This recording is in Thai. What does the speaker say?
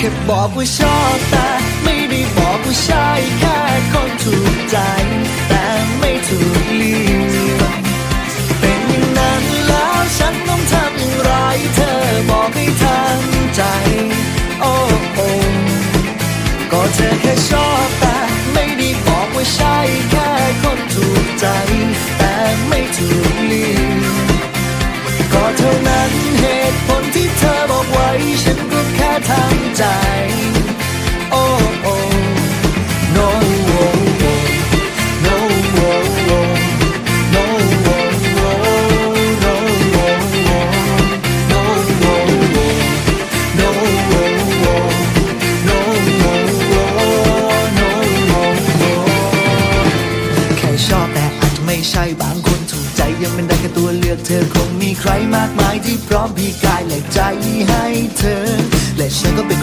แค่บอกว่าชอบแต่ไม่ได้บอกว่าใช่แค่คนถูกใจ แต่ไม่ถูกเลือกเป็นอย่างนั้นแล้วฉันต้องทำอย่างไร เธอบอกให้ทางใจ โอ้โอ้ก็เธอแค่ชอบแต่ไม่ได้บอกว่าใช่แค่คนถูกใจ แต่ไม่ถูกเลือกก็เท่านั้นเหตุผลที่เธอบอกไว้ฉันก็ ทำใจ โอ้โอ้ no oh, oh. no oh, oh. no oh, oh. no oh, oh. no oh, oh. no oh, oh. no oh, oh. no oh, oh. แค่ชอบแต่อาจจะไม่ใช่บางคนถูกใจยังเป็นได้แค่ตัวเลือกเธอคงมีใครมากมายที่พร้อมพี่กายและใจให้เธอ 每个贝壳。